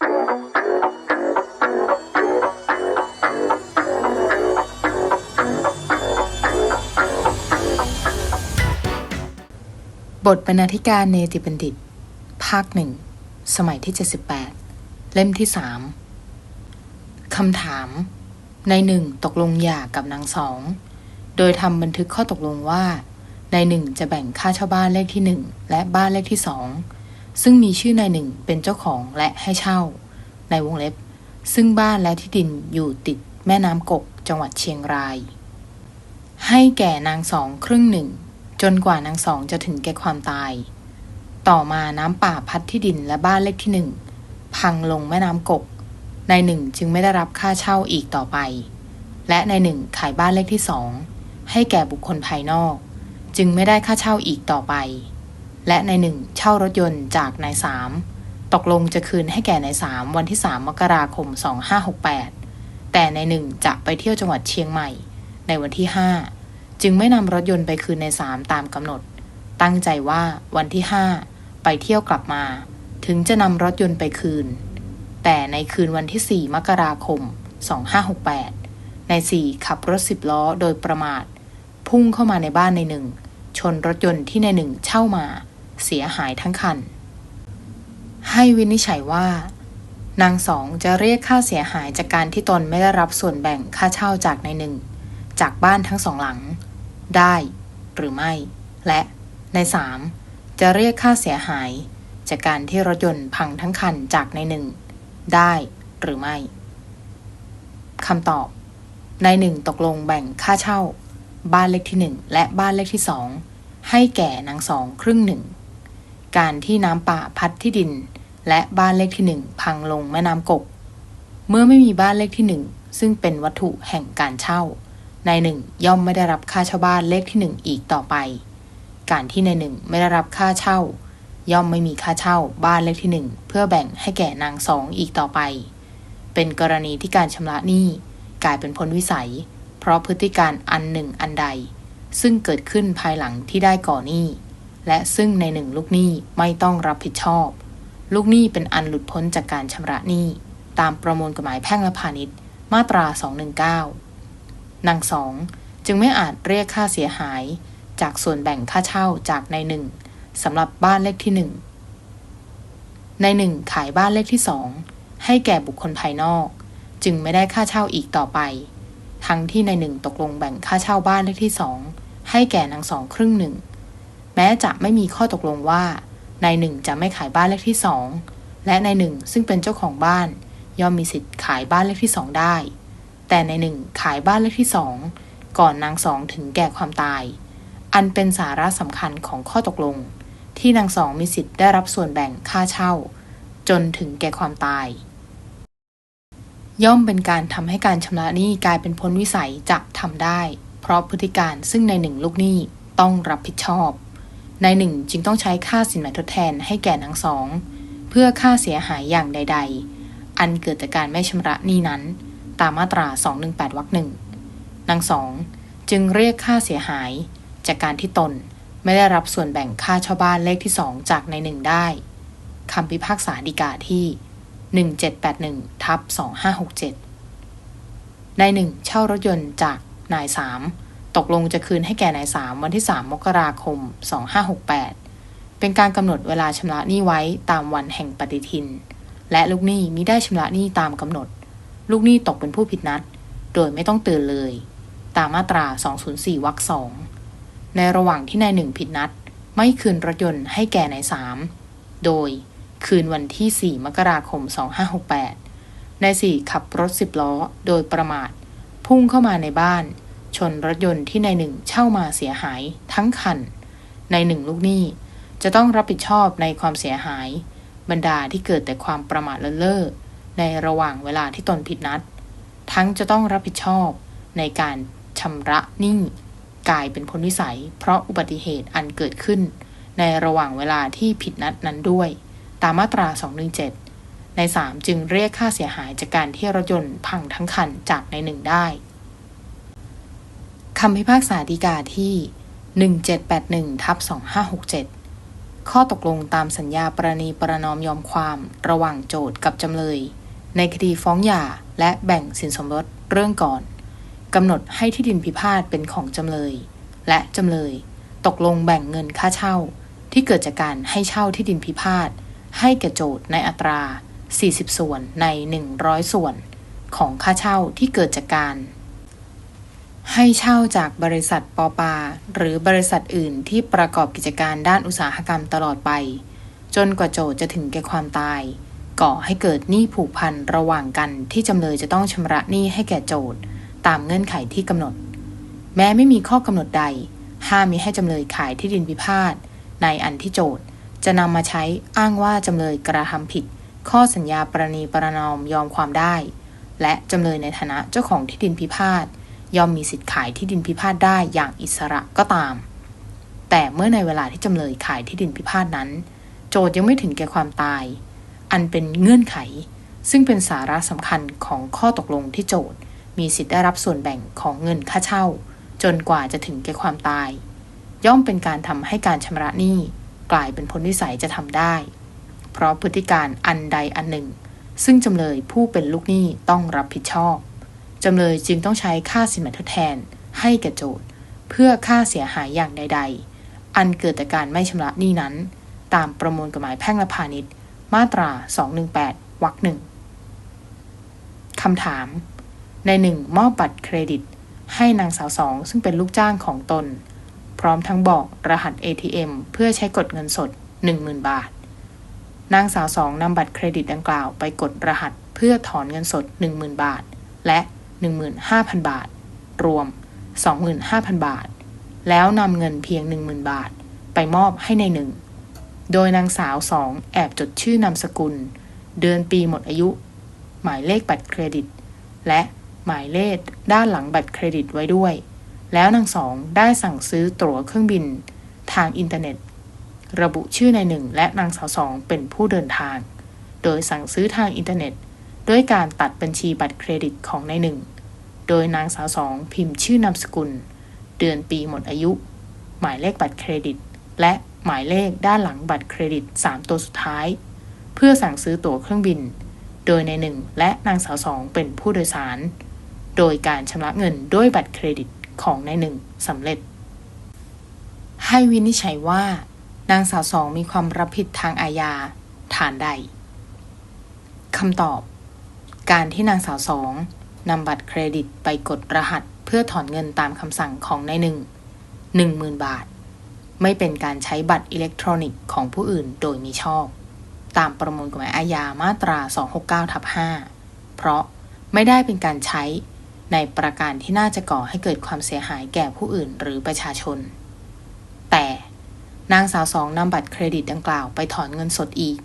บทบรรณาธิการเนติบัณฑิต ภาคหนึ่ง สมัยที่ 78 เล่มที่สามคำถาม ในหนึ่งตกลงหย่ากับนางสอง โดยทำบันทึกข้อตกลงว่า ในหนึ่งจะแบ่งค่าเช่าบ้านเลขที่หนึ่งและบ้านเลขที่สอง ซึ่งมีชื่อนายหนึ่งเป็นเจ้าของและให้เช่า ในวงเล็บ ซึ่งบ้านและที่ดินอยู่ติดแม่น้ำกกจังหวัดเชียงราย ให้แก่นางสองครึ่งหนึ่ง จนกว่านางสองจะถึงแก่ความตาย ต่อมาน้ำป่าพัดที่ดินและบ้านเลขที่หนึ่งพังลงแม่น้ำกกนายหนึ่งจึงไม่ได้รับค่าเช่าอีกต่อไป และนายหนึ่งขายบ้านเลขที่สองให้แก่บุคคลภายนอก จึงไม่ได้ค่าเช่าอีกต่อไป และนายหนึ่งเช่ารถยนต์จากนายสามตกลงจะคืนให้แก่นายสามวันที่ 3 มกราคม 2568 แต่นายหนึ่งจะไปเที่ยวจังหวัดเชียงใหม่ ในวันที่ 5 จึงไม่นำรถยนต์ไปคืนในสามตามกำหนด ตั้งใจว่าวันที่ 5 ไปเที่ยวกลับมา ถึงจะนำรถยนต์ไปคืน แต่ในคืนวันที่ 4 มกราคม 2568 นายสี่ขับรถสิบล้อโดยประมาท พุ่งเข้ามาในบ้านในหนึ่งชนรถยนต์ที่ในหนึ่งเช่ามา เสียหายทั้งคัน ให้วินิจฉัยว่า นางสองจะเรียกค่าเสียหายจากการที่ตนไม่ได้รับส่วนแบ่งค่าเช่าจากในหนึ่ง จากบ้านทั้งสองหลัง ได้หรือไม่ และในสามจะเรียกค่าเสียหาย จากการที่รถยนต์พังทั้งคันจากในหนึ่ง ได้หรือไม่คำตอบในหนึ่งตกลงแบ่งค่าเช่า บ้านเลขที่หนึ่งและบ้านเลขที่สองให้แก่นางสองครึ่งหนึ่ง การที่น้ำป่าพัดที่ดิน และบ้านเลขที่หนึ่งพังลงแม่น้ำกก เมื่อไม่มีบ้านเลขที่หนึ่งซึ่งเป็นวัตถุแห่งการเช่า นายหนึ่งย่อมไม่ได้รับค่าเช่าบ้านเลขที่หนึ่งอีกต่อไป การที่นายหนึ่งไม่ได้รับค่าเช่า ย่อมไม่มีค่าเช่าบ้านเลขที่หนึ่งเพื่อแบ่งให้แก่นางสองอีกต่อไป เป็นกรณีที่การชำระหนี้กลายเป็นพ้นวิสัย เพราะพฤติการอันหนึ่งอันใด ซึ่งเกิดขึ้นภายหลังที่ได้ก่อหนี้ และซึ่งในหนึ่งลูกหนี้ไม่ต้องรับผิดชอบ ลูกหนี้เป็นอันหลุดพ้นจากการชำระหนี้ ตามประมวลกฎหมายแพ่งและพาณิชย์ มาตรา 219นางสองจึงไม่อาจเรียกค่าเสียหาย จากส่วนแบ่งค่าเช่าจากในหนึ่งสำหรับบ้านเลขที่หนึ่งในหนึ่งขายบ้านเลขที่สองให้แก่บุคคลภายนอก จึงไม่ได้ค่าเช่าอีกต่อไป ทั้งที่ในหนึ่งตกลงแบ่งค่าเช่าบ้านเลขที่สองให้แก่นางสองครึ่งหนึ่ง แม้จะไม่มีข้อตกลงว่านายหนึ่งจะไม่ขายบ้านเลขที่สองและนายหนึ่งซึ่งเป็นเจ้าของบ้าน ย่อมมีสิทธิ์ขายบ้านเลขที่สองได้ แต่นายหนึ่งขายบ้านเลขที่สองก่อนนางสองถึงแก่ความตาย อันเป็นสาระสำคัญของข้อตกลง ที่นางสองมีสิทธิ์ได้รับส่วนแบ่งค่าเช่า จนถึงแก่ความตาย ย่อมเป็นการทำให้การชำระหนี้กลายเป็นพ้นวิสัยจะทำได้ เพราะพฤติการซึ่งในหนึ่งลูกหนี้ต้องรับผิดชอบ ในหนึ่งจึงต้องใช้ค่าสินไหมทดแทนให้แก่นางสอง เพื่อค่าเสียหายอย่างใด ๆ อันเกิดจากการไม่ชำระหนี้นั้น ตามมาตรา 218วรรคหนึ่งนางสองจึงเรียกค่าเสียหาย จากการที่ตนไม่ได้รับส่วนแบ่งค่าเช่าบ้านเลขที่สองจากในหนึ่งได้คำพิพากษาฎีกาที่ 1781ทับ2567นายหนึ่งเช่ารถยนต์จากนายสาม ตกลงจะคืนให้แก่นายสามวันที่ 3 มกราคม 2568 เป็นการกำหนดเวลาชำระหนี้ไว้ตามวันแห่งปฏิทิน และลูกหนี้มิได้ชำระหนี้ตามกำหนด ลูกหนี้ตกเป็นผู้ผิดนัด โดยไม่ต้องเตือนเลย ตามมาตรา 204 วรรคสองในระหว่างที่นายหนึ่งผิดนัด ไม่คืนรถยนต์ให้แก่นายสามโดยคืนวันที่ 4 มกราคม 2568นายสี่ขับรถสิบล้อ โดยประมาท พุ่งเข้ามาในบ้าน ชนรถยนต์ที่นายหนึ่งเช่ามาเสียหายทั้งคันในหนึ่งลูกหนี้จะต้องรับผิดชอบในความเสียหาย บรรดาที่เกิดแต่ความประมาทเลินเล่อในระหว่างเวลาที่ตนผิดนัด ทั้งจะต้องรับผิดชอบในการชำระหนี้กลายเป็นพ้นวิสัย เพราะอุบัติเหตุอันเกิดขึ้น ในระหว่างเวลาที่ผิดนัดนั้นด้วย ตามมาตรา 217 ใน 3 จึงเรียกค่าเสียหายจากการที่รถยนต์พังทั้งคันจากในหนึ่งได้ คำพิพากษาฎีกาที่ 1781ทับ2567 ข้อตกลงตามสัญญาประนีประนอมยอมความระหว่างโจทก์กับจำเลย ในคดีฟ้องหย่าและแบ่งสินสมรสเรื่องก่อนกำหนดให้ที่ดินพิพาทเป็นของจำเลย และจำเลย ตกลงแบ่งเงินค่าเช่า ที่เกิดจากการให้เช่าที่ดินพิพาทให้แก่โจทก์ในอัตรา 40 ส่วนใน 100 ส่วน ของค่าเช่าที่เกิดจากการ ให้เช่าจากบริษัทปอปา หรือบริษัทอื่นที่ประกอบกิจการด้านอุตสาหกรรมตลอดไป จนกว่าโจทจะถึงแก่ความตาย ก่อให้เกิดหนี้ผูกพันระหว่างกันที่จำเลยจะต้องชำระหนี้ให้แก่โจทตามเงื่อนไขที่กำหนด แม้ไม่มีข้อกำหนดใด ห้ามมิให้จำเลยขายที่ดินพิพาทในอันที่โจทจะนำมาใช้อ้างว่าจำเลยกระทำผิด ข้อสัญญาประนีประนอมยอมความได้ และจำเลยในฐานะเจ้าของที่ดินพิพาท ย่อมมีสิทธิ์ขายที่ดินพิพาทได้อย่างอิสระก็ตาม แต่เมื่อในเวลาที่จำเลยขายที่ดินพิพาทนั้น โจทย์ยังไม่ถึงแก่ความตาย อันเป็นเงื่อนไข ซึ่งเป็นสาระสำคัญของข้อตกลงที่โจทย์มีสิทธิ์ได้รับส่วนแบ่งของเงินค่าเช่า จนกว่าจะถึงแก่ความตาย ย่อมเป็นการทำให้การชำระหนี้กลายเป็นผลวิสัยจะทำได้ เพราะพฤติการอันใดอันหนึ่ง ซึ่งจำเลยผู้เป็นลูกหนี้ต้องรับผิดชอบ จำเลยจึงต้องใช้ค่าสินไหมทดแทน ให้แก่โจทย์ เพื่อค่าเสียหายอย่างใด ๆ อันเกิดจากการไม่ชำระหนี้นั้น ตามประมวลกฎหมายแพ่งและพาณิชย์ มาตรา 218 วรรคหนึ่งคำถาม ในหนึ่งมอบบัตรเครดิต ให้นางสาวสองซึ่งเป็นลูกจ้างของตน พร้อมทั้งบอกรหัส ATM เพื่อใช้กดเงินสด 10,000 บาท นางสาวสองนำบัตรเครดิตดังกล่าวไปกดรหัสเพื่อถอนเงินสด 10,000 บาท และ 15,000 บาท รวม 25,000 บาท แล้วนำเงินเพียง 10,000 บาท ไปมอบให้ในหนึ่ง โดยนางสาวสองแอบจดชื่อนามสกุล เดือนปีหมดอายุ หมายเลขบัตรเครดิต และหมายเลขด้านหลังบัตรเครดิตไว้ด้วย แล้วนางสองได้สั่งซื้อตั๋วเครื่องบิน ทางอินเทอร์เน็ต ระบุชื่อนายหนึ่งและนางสาวสองเป็นผู้เดินทาง โดยสั่งซื้อทางอินเทอร์เน็ต ด้วยการตัดบัญชีบัตรเครดิตของนายหนึ่ง โดยนางสาวสองพิมพ์ชื่อนามสกุล เดือนปีหมดอายุ หมายเลขบัตรเครดิต และหมายเลขด้านหลังบัตรเครดิต 3 ตัวสุดท้าย เพื่อสั่งซื้อตั๋วเครื่องบิน โดยนายหนึ่งและนางสาวสองเป็นผู้โดยสาร โดยการชำระเงินด้วยบัตรเครดิตของนายหนึ่งสำเร็จ ให้วินิจฉัยว่า นางสาวสองมีความรับผิดทางอาญาฐานใดคำตอบ การที่นางสาวสองนำบัตรเครดิตไปกดรหัสเพื่อถอนเงินตามคำสั่งของนายหนึ่งหนึ่งหมื่นบาท ไม่เป็นการใช้บัตรอิเล็กทรอนิกส์ของผู้อื่นโดยมิชอบ ตามประมวลกฎหมายอาญามาตรา 269ทับ5เพราะไม่ได้เป็นการใช้ในประการที่น่าจะก่อให้เกิดความเสียหายแก่ผู้อื่นหรือประชาชน แต่นางสาวสองนำบัตรเครดิตดังกล่าวไปถอนเงินสดอีก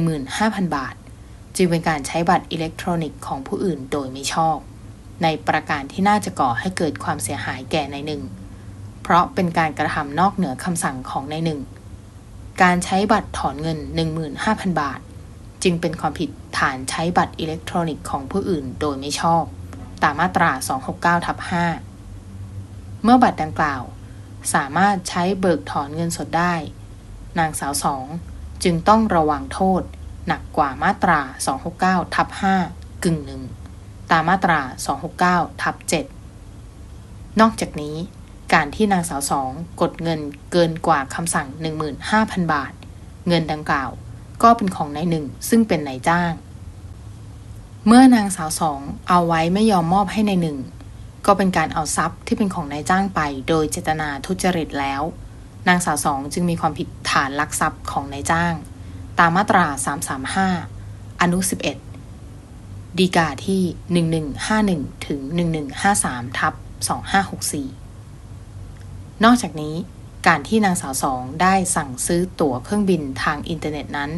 15,000 บาท จึงเป็นการใช้บัตรอิเล็กทรอนิกส์ของผู้อื่นโดยไม่ชอบ ในประการที่น่าจะก่อให้เกิดความเสียหายแก่ในหนึ่ง เพราะเป็นการกระทำนอกเหนือคำสั่งของในหนึ่ง การใช้บัตรถอนเงิน 15,000 บาท จึงเป็นความผิดฐานใช้บัตรอิเล็กทรอนิกส์ของผู้อื่นโดยไม่ชอบ ตามมาตรา 269ทับ5เมื่อบัตรดังกล่าว สามารถใช้เบิกถอนเงินสดได้ นางสาวสองจึงต้องระวังโทษ หนักกว่ามาตรา 269ทับ5กึ่งหนึ่งตามมาตรา 269ทับ7นอกจากนี้ การที่นางสาวสองกดเงินเกินกว่าคำสั่ง 15,000 บาท เงินดังกล่าวก็เป็นของนายหนึ่งซึ่งเป็นนายจ้าง เมื่อนางสาวสองเอาไว้ไม่ยอมมอบให้นายหนึ่งก็เป็นการเอาทรัพย์ที่เป็นของนายจ้างไปโดยเจตนาทุจริตแล้ว นางสาวสองจึงมีความผิดฐานลักทรัพย์ของนายจ้าง ตามมาตรา 335 อนุ 11 ดีกาที่ 1151 ถึง 1153 ทับ 2564 นอกจากนี้การที่นางสาวสองได้สั่งซื้อตั๋วเครื่องบินทางอินเทอร์เน็ตนั้น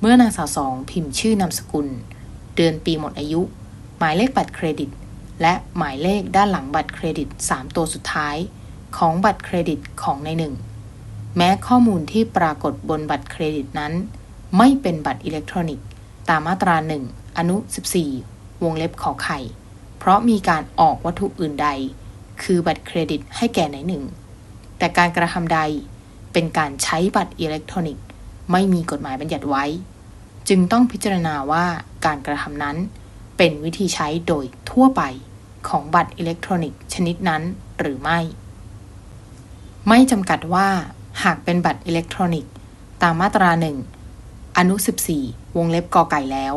เมื่อนางสาวสองพิมพ์ชื่อนามสกุล เดือนปีหมดอายุ หมายเลขบัตรเครดิต และหมายเลขด้านหลังบัตรเครดิต 3 ตัวสุดท้าย ของบัตรเครดิตของในหนึ่งแม้ข้อมูลที่ปรากฏบนบัตรเครดิตนั้น ไม่เป็นบัตรอิเล็กทรอนิกส์ตามมาตราหนึ่งอนุ 14 วงเล็บขอไข่ เพราะมีการออกวัตถุอื่นใด คือบัตรเครดิตให้แก่ในหนึ่ง แต่การกระทำใดเป็นการใช้บัตรอิเล็กทรอนิกส์ ไม่มีกฎหมายบัญญัติไว้ จึงต้องพิจารณาว่าการกระทำนั้น เป็นวิธีใช้โดยทั่วไปของบัตรอิเล็กทรอนิกส์ชนิดนั้นหรือไม่ ไม่จำกัดว่า หากเป็นบัตรอิเล็กทรอนิกส์ ตามมาตราหนึ่ง อนุ 14 วงเล็บกอไก่แล้ว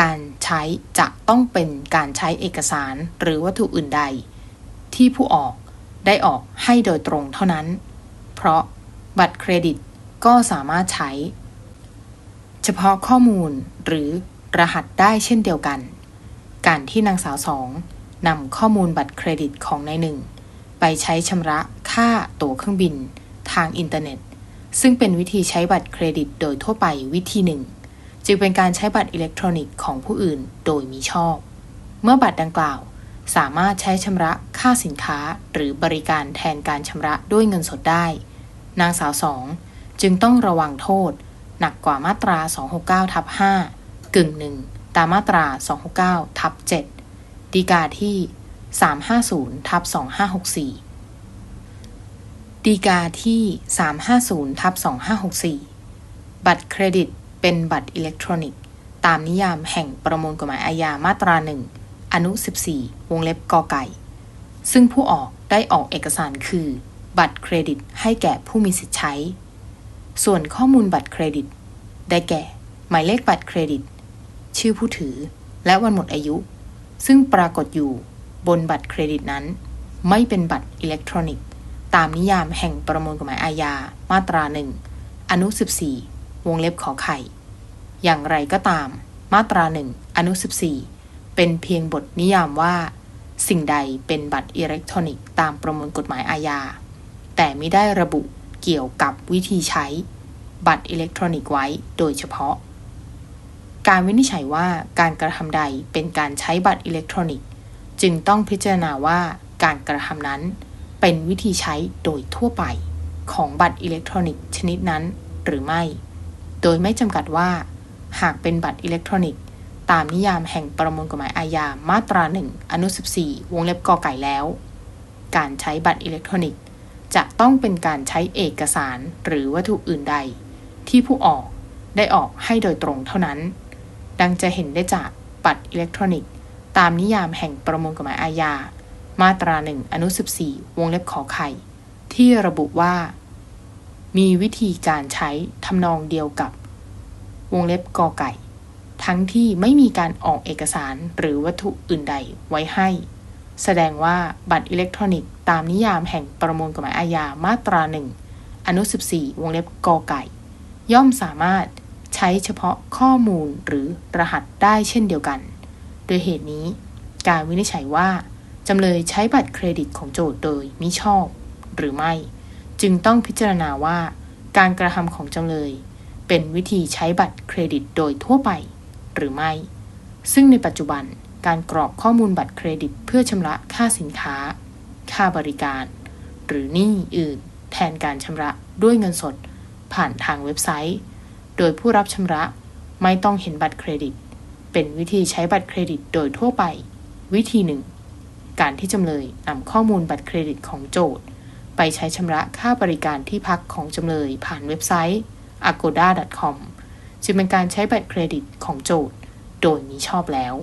การใช้จะต้องเป็นการใช้เอกสารหรือวัตถุอื่นใด ที่ผู้ออกได้ออกให้โดยตรงเท่านั้น เพราะบัตรเครดิตก็สามารถใช้ เฉพาะข้อมูลหรือรหัสได้เช่นเดียวกัน การที่นางสาวสองนำข้อมูลบัตรเครดิตของนายหนึ่งไปใช้ชำระค่าตั๋วเครื่องบินทางอินเทอร์เน็ต ซึ่งเป็นวิธีใช้บัตรเครดิตโดยทั่วไปวิธีหนึ่ง จึงเป็นการใช้บัตรอิเล็กทรอนิกส์ของผู้อื่นโดยมิชอบ เมื่อบัตรดังกล่าว สามารถใช้ชำระค่าสินค้าหรือบริการแทนการชำระด้วยเงินสดได้ นางสาวสองจึงต้องระวังโทษ หนักกว่ามาตรา 269ทับ5กึ่งหนึ่งตามมาตรา 269ทับ7ดีกาที่ 350ทับ2564 ดีกาที่ 350ทับ2564 บัตรเครดิตเป็นบัตรอิเล็กทรอนิกส์ ตามนิยามแห่งประมวลกฎหมายอาญามาตราหนึ่งอนุ 14 วงเล็บกอไก่ ซึ่งผู้ออกได้ออกเอกสารคือ บัตรเครดิตให้แก่ผู้มีสิทธิ์ใช้ ส่วนข้อมูลบัตรเครดิต ได้แก่ หมายเลขบัตรเครดิต ชื่อผู้ถือ และวันหมดอายุ ซึ่งปรากฏอยู่บนบัตรเครดิตนั้น ไม่เป็นบัตรอิเล็กทรอนิกส์ ตามนิยามแห่งประมวลกฎหมายอาญา มาตราหนึ่งอนุ 14 วงเล็บขอไข่ อย่างไรก็ตาม มาตราหนึ่งอนุ 14 เป็นเพียงบทนิยามว่า สิ่งใดเป็นบัตรอิเล็กทรอนิกส์ตามประมวลกฎหมายอาญา แต่ไม่ได้ระบุเกี่ยวกับวิธีใช้ บัตรอิเล็กทรอนิกส์ไว้โดยเฉพาะ การวินิจฉัยว่าการกระทำใดเป็นการใช้บัตรอิเล็กทรอนิกส์ จึงต้องพิจารณาว่าการกระทำนั้น เป็นวิธีใช้โดยทั่วไปของบัตรอิเล็กทรอนิกส์ชนิดนั้นหรือไม่ โดยไม่จำกัดว่า หากเป็นบัตรอิเล็กทรอนิกส์ ตามนิยามแห่งประมวลกฎหมายอาญามาตราหนึ่งอนุ 14 วงเล็บกอไก่แล้ว การใช้บัตรอิเล็กทรอนิกส์ จะต้องเป็นการใช้เอกสารหรือวัตถุอื่นใด ที่ผู้ออกได้ออกให้โดยตรงเท่านั้น ดังจะเห็นได้จากบัตรอิเล็กทรอนิกส์ ตามนิยามแห่งประมวลกฎหมายอาญา มาตราหนึ่งอนุ 14 วงเล็บขอไข่ ที่ระบุว่า มีวิธีการใช้ทำนองเดียวกับ วงเล็บกอไก่ ทั้งที่ไม่มีการออกเอกสารหรือวัตถุอื่นใดไว้ให้ แสดงว่าบัตรอิเล็กทรอนิกส์ตามนิยามแห่งประมวลกฎหมายอาญามาตราหนึ่งอนุ 14 วงเล็บกอไก่ ย่อมสามารถใช้เฉพาะข้อมูลหรือรหัสได้เช่นเดียวกัน โดยเหตุนี้การวินิจฉัยว่า จำเลยใช้บัตรเครดิตของโจทย์โดยมิชอบ หรือไม่ จึงต้องพิจารณาว่า การกระทำของจำเลย เป็นวิธีใช้บัตรเครดิตโดยทั่วไป หรือไม่ ซึ่งในปัจจุบันการกรอกข้อมูลบัตรเครดิตเพื่อชำระค่าสินค้า ค่าบริการ หรือหนี้อื่น แทนการชำระด้วยเงินสด ผ่านทางเว็บไซต์ โดยผู้รับชำระไม่ต้องเห็นบัตรเครดิต เป็นวิธีใช้บัตรเครดิตโดยทั่วไป วิธีหนึ่ง การที่จำเลยนำข้อมูลบัตรเครดิตของโจทย์ ไปใช้ชำระค่าบริการที่พักของจำเลยผ่านเว็บไซต์ agoda.com จึงเป็นการใช้บัตรเครดิตของโจทย์ โดยมิชอบแล้ว